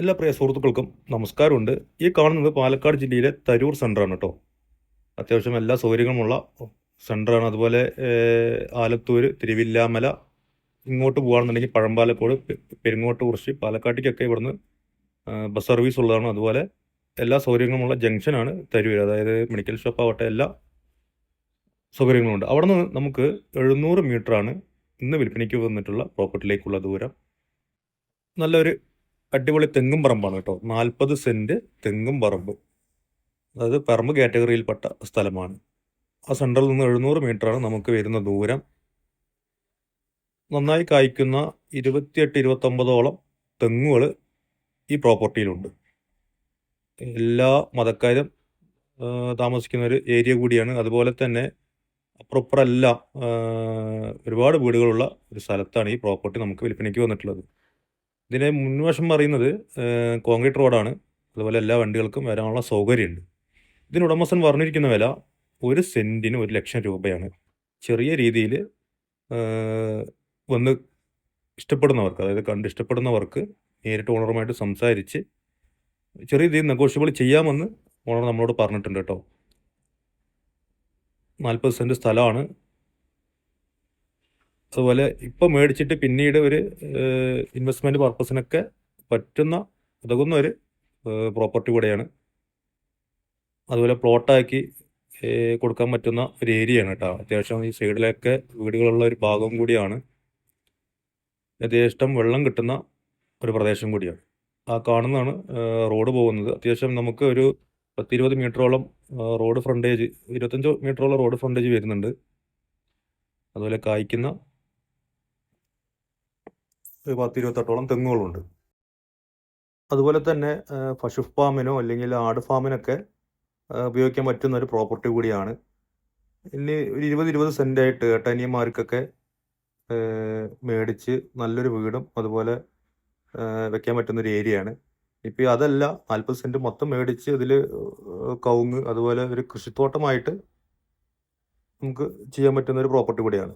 എല്ലാ പ്രിയ സുഹൃത്തുക്കൾക്കും നമസ്കാരമുണ്ട്. ഈ കാണുന്നത് പാലക്കാട് ജില്ലയിലെ തരൂർ സെന്ററാണ് കേട്ടോ. അത്യാവശ്യം എല്ലാ സൗകര്യങ്ങളുമുള്ള സെന്ററാണ് അതുപോലെ ആലത്തൂർ തിരുവില്ലാമല ഇങ്ങോട്ട് പോകുകയാണെന്നുണ്ടെങ്കിൽ പഴമ്പാലക്കോട് പെരിങ്ങോട്ട് കുറിച്ച് പാലക്കാട്ടേക്കൊക്കെ ഇവിടുന്ന് ബസ് സർവീസ് ഉള്ളതാണ്. അതുപോലെ എല്ലാ സൗകര്യങ്ങളുമുള്ള ജംഗ്ഷനാണ് തരൂർ അതായത് മെഡിക്കൽ ഷോപ്പ് ആവട്ടെ എല്ലാ സൗകര്യങ്ങളുമുണ്ട്. അവിടെ നിന്ന് നമുക്ക് എഴുന്നൂറ് മീറ്ററാണ് ഇന്ന് വിൽപ്പനയ്ക്ക് വന്നിട്ടുള്ള പ്രോപ്പർട്ടിയിലേക്കുള്ള ദൂരം. നല്ലൊരു അടിപൊളി തെങ്ങും പറമ്പാണ് കേട്ടോ. നാൽപ്പത് സെന്റ് തെങ്ങും പറമ്പ്. അതായത് പറമ്പ് കാറ്റഗറിയിൽപ്പെട്ട സ്ഥലമാണ്. ആ സെന്ററിൽ നിന്ന് എഴുന്നൂറ് മീറ്ററാണ് നമുക്ക് വരുന്ന ദൂരം. നന്നായി കായ്ക്കുന്ന ഇരുപത്തിയെട്ട് ഇരുപത്തൊമ്പതോളം തെങ്ങുകൾ ഈ പ്രോപ്പർട്ടിയിലുണ്ട്. എല്ലാ മതക്കാരും താമസിക്കുന്ന ഒരു ഏരിയ കൂടിയാണ്. അതുപോലെ തന്നെ അപ്പുറപ്പുറല്ല ഒരുപാട് വീടുകളുള്ള ഒരു സ്ഥലത്താണ് ഈ പ്രോപ്പർട്ടി നമുക്ക് വിൽപ്പനയ്ക്ക് വന്നിട്ടുള്ളത്. ഇതിന്റെ മുൻവശം പറയുന്നത് കോൺക്രീറ്റ് റോഡാണ് അതുപോലെ എല്ലാ വണ്ടികൾക്കും വരാനുള്ള സൗകര്യമുണ്ട്. ഇതിന് ഉടമസ്ഥൻ പറഞ്ഞിരിക്കുന്ന വില ഒരു സെന്റിന് ഒരു ലക്ഷം രൂപയാണ്. ചെറിയ രീതിയിൽ വന്ന് ഇഷ്ടപ്പെടുന്നവർക്ക് അതായത് കണ്ട് ഇഷ്ടപ്പെടുന്നവർക്ക് നേരിട്ട് ഓണറുമായിട്ട് സംസാരിച്ച് ചെറിയ രീതിയിൽ നെഗോഷ്യബിൾ ചെയ്യാമെന്ന് ഓണർ നമ്മളോട് പറഞ്ഞിട്ടുണ്ട് കേട്ടോ. നാൽപ്പത് സെന്റ് സ്ഥലമാണ്. അതുപോലെ ഇപ്പം മേടിച്ചിട്ട് പിന്നീട് ഒരു ഇൻവെസ്റ്റ്മെന്റ് പർപ്പസിനൊക്കെ പറ്റുന്ന ഉതകുന്ന ഒരു പ്രോപ്പർട്ടി കൂടെയാണ്. അതുപോലെ പ്ലോട്ടാക്കി കൊടുക്കാൻ പറ്റുന്ന ഒരു ഏരിയയാണ് കേട്ടോ അത്യാവശ്യം ഈ സൈഡിലൊക്കെ വീടുകളുള്ള ഒരു ഭാഗം കൂടിയാണ്. യഥേഷ്ടം വെള്ളം കിട്ടുന്ന ഒരു പ്രദേശം കൂടിയാണ്. ആ കാണുന്നതാണ് റോഡ് പോകുന്നത്. അത്യാവശ്യം നമുക്ക് ഒരു പത്തിരുപത് മീറ്ററോളം റോഡ് ഫ്രണ്ടേജ് ഇരുപത്തഞ്ച് മീറ്ററോളം റോഡ് ഫ്രണ്ടേജ് വരുന്നുണ്ട്. അതുപോലെ കായ്ക്കുന്ന ഒരു പത്ത് ഇരുപത്തെട്ടോളം തെങ്ങുകളുണ്ട്. അതുപോലെ തന്നെ പശു ഫാമിനോ അല്ലെങ്കിൽ ആട് ഫാമിനൊക്കെ ഉപയോഗിക്കാൻ പറ്റുന്ന ഒരു പ്രോപ്പർട്ടി കൂടിയാണ്. ഇനി ഒരു ഇരുപത് ഇരുപത് സെന്റായിട്ട് ഏട്ടാനിയന്മാർക്കൊക്കെ മേടിച്ച് നല്ലൊരു വീടും അതുപോലെ വെക്കാൻ പറ്റുന്ന ഒരു ഏരിയയാണ്. ഇപ്പം അതല്ല നാൽപ്പത് സെന്റ് മൊത്തം മേടിച്ച് അതിൽ കവുങ്ങ് അതുപോലെ ഒരു കൃഷിത്തോട്ടമായിട്ട് നമുക്ക് ചെയ്യാൻ പറ്റുന്ന ഒരു പ്രോപ്പർട്ടി കൂടിയാണ്.